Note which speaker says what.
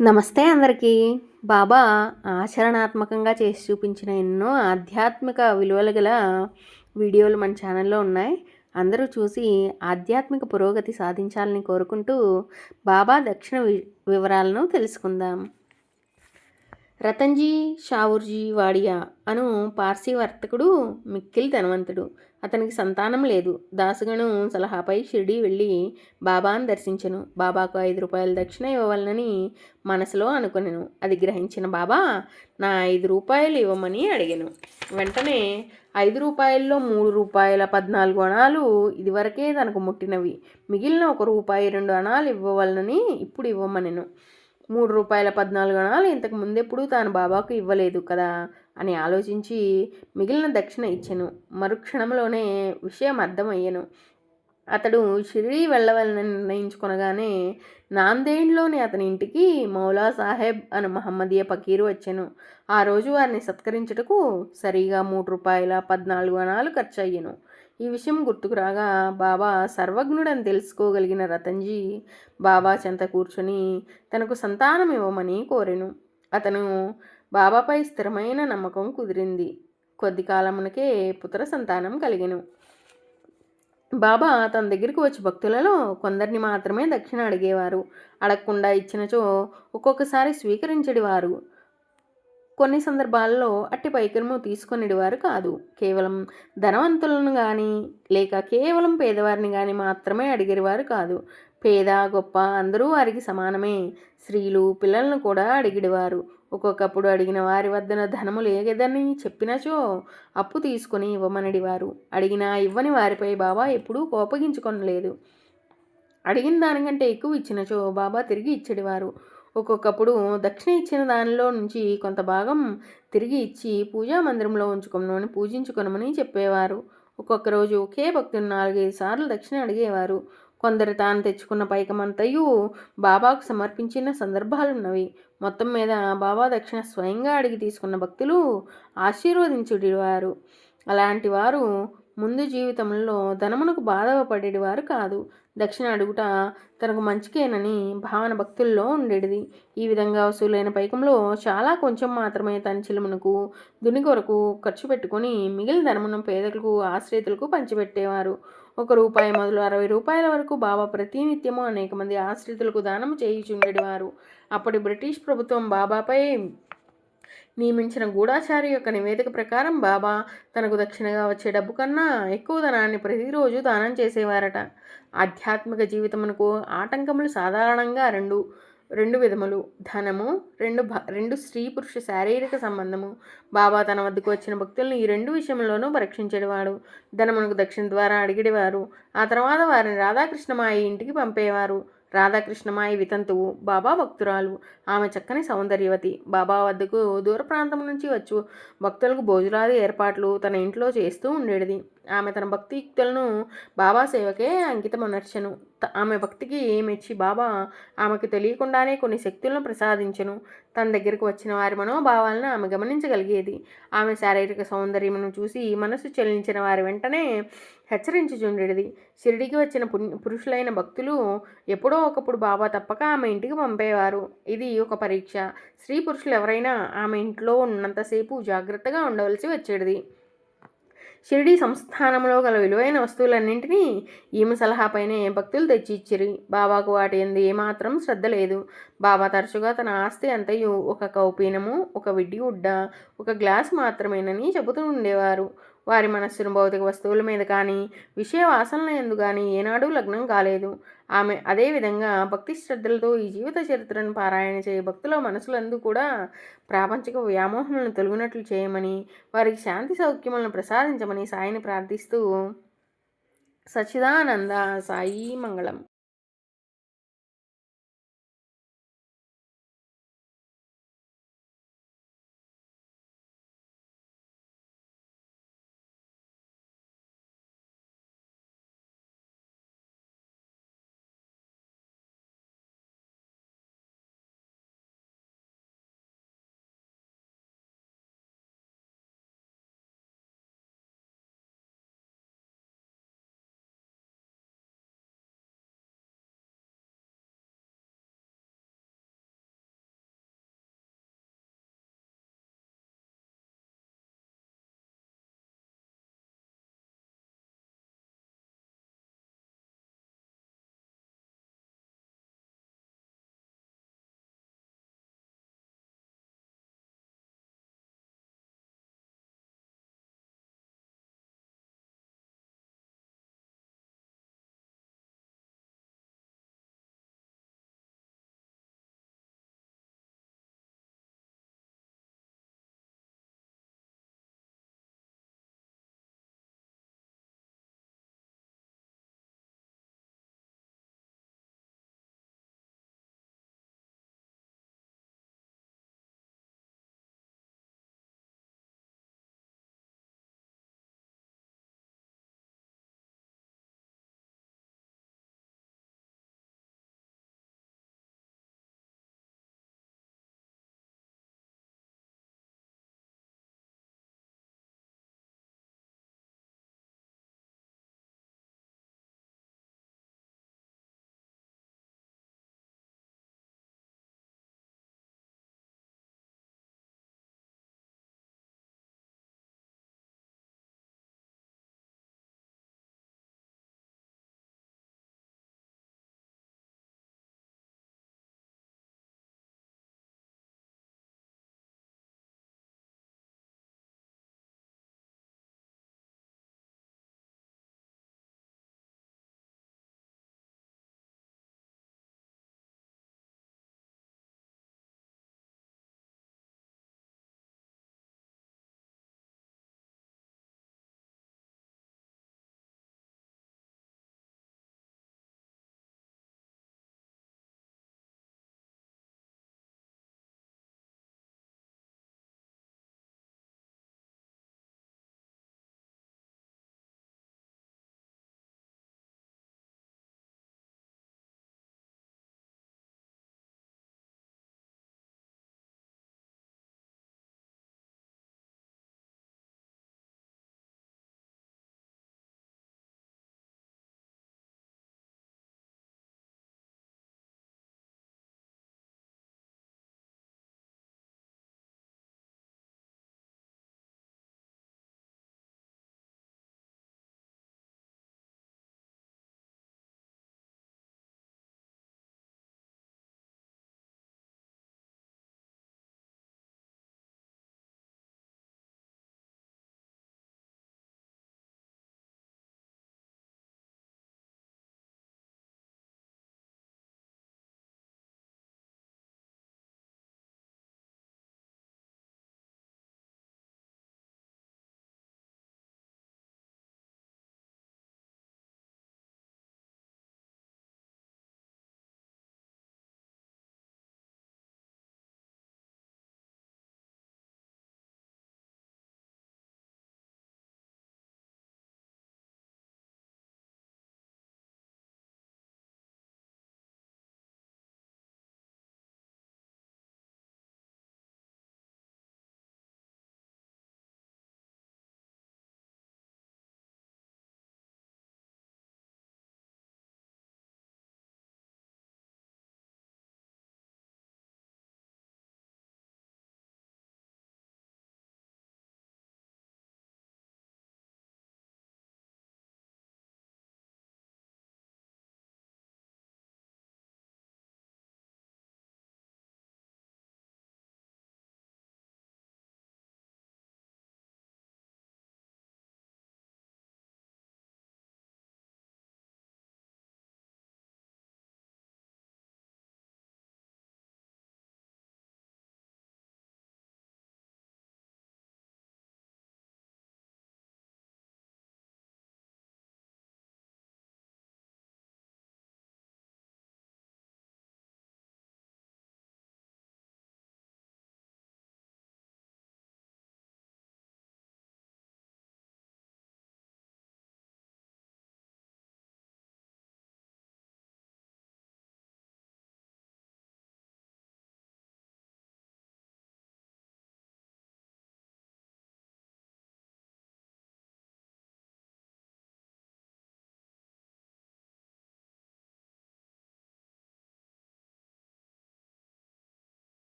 Speaker 1: నమస్తే అందరికీ. బాబా ఆచరణాత్మకంగా చేసి చూపించిన ఎన్నో ఆధ్యాత్మిక విలువలు గల వీడియోలు మన ఛానల్లో ఉన్నాయి. అందరూ చూసి ఆధ్యాత్మిక పురోగతి సాధించాలని కోరుకుంటూ బాబా దక్షిణ వివరాలను తెలుసుకుందాం. రతన్జీ షావుర్జీ వాడియా అను పార్సీ వర్తకుడు మిక్కిల్ ధనవంతుడు. అతనికి సంతానం లేదు. దాసుగను సలహాపై షిరిడి వెళ్ళి బాబాను దర్శించను. బాబాకు ఐదు రూపాయల దక్షిణ ఇవ్వవలనని మనసులో అనుకునేను. అది గ్రహించిన బాబా నా ఐదు రూపాయలు ఇవ్వమని అడిగాను. వెంటనే ఐదు రూపాయల్లో మూడు రూపాయల పద్నాలుగు అణాలు ఇదివరకే తనకు ముట్టినవి. మిగిలిన ఒక రూపాయి రెండు అణాలు ఇవ్వవలనని ఇప్పుడు ఇవ్వమనెను. మూడు రూపాయల పద్నాలుగు అణాలు ఇంతకు ముందెప్పుడు తాను బాబాకు ఇవ్వలేదు కదా అని ఆలోచించి మిగిలిన దక్షిణ ఇచ్చాను. మరుక్షణంలోనే విషయం అర్థమయ్యాను. అతడు షిరిడి వెళ్ళవలని నిర్ణయించుకొనగానే నాందేడ్లోని అతని ఇంటికి మౌలా సాహెబ్ అని మహమ్మదీయ పకీరు వచ్చాను. ఆ రోజు వారిని సత్కరించుటకు సరిగా మూడు రూపాయల పద్నాలుగు అణాలు ఖర్చు అయ్యాను ఈ విషయం గుర్తుకు రాగా బాబా సర్వజ్ఞుడని తెలుసుకోగలిగిన రతన్జీ బాబా చెంత కూర్చొని తనకు సంతానం ఇవ్వమని కోరెను. అతను బాబాపై స్థిరమైన నమ్మకం కుదిరింది. కొద్ది కాలమునకే పుత్ర సంతానం కలిగెను. బాబా తన దగ్గరికి వచ్చి భక్తులలో కొందరిని మాత్రమే దక్షిణ అడిగేవారు. అడగకుండా ఇచ్చినచో ఒక్కొక్కసారి స్వీకరించడివారు. కొన్ని సందర్భాల్లో అట్టి పైకరము తీసుకునేవారు కాదు. కేవలం ధనవంతులను కానీ లేక కేవలం పేదవారిని కానీ మాత్రమే అడిగేవారు కాదు. పేద గొప్ప అందరూ వారికి సమానమే. స్త్రీలు పిల్లలను కూడా అడిగిడేవారు. ఒక్కొక్కప్పుడు అడిగిన వారి వద్దన ధనము లేదని చెప్పినచో అప్పు తీసుకుని ఇవ్వమనడివారు. అడిగినా ఇవ్వని వారిపై బాబా ఎప్పుడూ కోపగించుకొనలేదు. అడిగిన దానికంటే ఎక్కువ ఇచ్చినచో బాబా తిరిగి ఇచ్చేవారు ఒక్కొక్కప్పుడు దక్షిణ ఇచ్చిన దానిలో నుంచి కొంత భాగం తిరిగి ఇచ్చి పూజా మందిరంలో ఉంచుకున్నామని పూజించుకునమని చెప్పేవారు. ఒక్కొక్క రోజు ఒకే భక్తుని నాలుగైదు సార్లు దక్షిణ అడిగేవారు. కొందరు తాను తెచ్చుకున్న పైకమంతయు బాబాకు సమర్పించిన సందర్భాలున్నవి. మొత్తం మీద బాబా దక్షిణ స్వయంగా అడిగి తీసుకున్న భక్తులు ఆశీర్వదించుడివారు. అలాంటి వారు ముందు జీవితంలో ధనమునకు బాధపడేవారు కాదు. దక్షిణ అడుగుట తనకు మంచికేనని భావన భక్తుల్లో ఉండేది ఈ విధంగా వసూలైన పైకంలో చాలా కొంచెం మాత్రమే తన చిలుమునకు దుని కొరకు ఖర్చు పెట్టుకొని మిగిలిన ధనమును పేదలకు ఆశ్రయితులకు పంచిపెట్టేవారు. ఒక రూపాయి మొదలు అరవై రూపాయల వరకు బాబా ప్రతినిత్యము అనేక మంది ఆశ్రితులకు దానం చేయుచుండేవారు. అప్పటి బ్రిటిష్ ప్రభుత్వం బాబాపై నియమించిన గూఢాచారి యొక్క నివేదిక ప్రకారం బాబా తనకు దక్షిణగా వచ్చే డబ్బు కన్నా ఎక్కువ ధనాన్ని ప్రతిరోజు దానం చేసేవారట. ఆధ్యాత్మిక జీవితమునకు ఆటంకములు సాధారణంగా రెండు రెండు విధములు. ధనము రెండు రెండు స్త్రీ పురుష శారీరక సంబంధము. బాబా తన వద్దకు వచ్చిన భక్తులను ఈ రెండు విషయంలోనూ పరీక్షించేవాడు. ధనమునకు దక్షిణ ద్వారా అడిగేవారు. ఆ తర్వాత వారిని రాధాకృష్ణమాయి ఇంటికి పంపేవారు. రాధాకృష్ణమాయి వితంతువు బాబా భక్తురాలు. ఆమె చక్కని సౌందర్యవతి. బాబా వద్దకు దూర ప్రాంతం నుంచి వచ్చు. భక్తులకు భోజనాది ఏర్పాట్లు తన ఇంట్లో చేస్తూ ఉండేది ఆమె తన భక్తియుక్తులను బాబా సేవకే అంకితమనర్చను ఆమె భక్తికి మెచ్చి బాబా ఆమెకు తెలియకుండానే కొన్ని శక్తులను ప్రసాదించను. తన దగ్గరకు వచ్చిన వారి మనోభావాలను ఆమె గమనించగలిగేది. ఆమె శారీరక సౌందర్యమును చూసి మనసు చెల్లించిన వారి వెంటనే హెచ్చరించుచుండేది షిరిడికి వచ్చిన పురుషులైన భక్తులు ఎప్పుడో ఒకప్పుడు బాబా తప్పక ఆమె ఇంటికి పంపేవారు. ఇది ఒక పరీక్ష. స్త్రీ పురుషులు ఎవరైనా ఆమె ఇంట్లో ఉన్నంతసేపు జాగ్రత్తగా ఉండవలసి వచ్చేది షిరిడి సంస్థానంలో గల విలువైన వస్తువులన్నింటినీ ఈమె సలహాపైనే భక్తులు తెచ్చిచ్చిరి. బాబాకు వాటి ఎందు ఏమాత్రం శ్రద్ధ లేదు. బాబా తరచుగా తన ఆస్తి అంతయు ఒక కౌపీనము ఒక విడ్డి గుడ్డ ఒక గ్లాస్ మాత్రమేనని చెబుతూ ఉండేవారు. వారి మనస్సును భౌతిక వస్తువుల మీద కానీ విషయ వాసనల ఎందు కానీ ఏనాడూ లగ్నం కాలేదు. ఆమె అదేవిధంగా భక్తి శ్రద్ధలతో ఈ జీవిత చరిత్రను పారాయణ చేయ భక్తుల మనసులందు కూడా ప్రాపంచిక వ్యామోహములను తొలగినట్లు చేయమని వారికి శాంతి సౌఖ్యములను ప్రసాదించమని సాయిని ప్రార్థిస్తూ సచిదానంద సాయి మంగళం.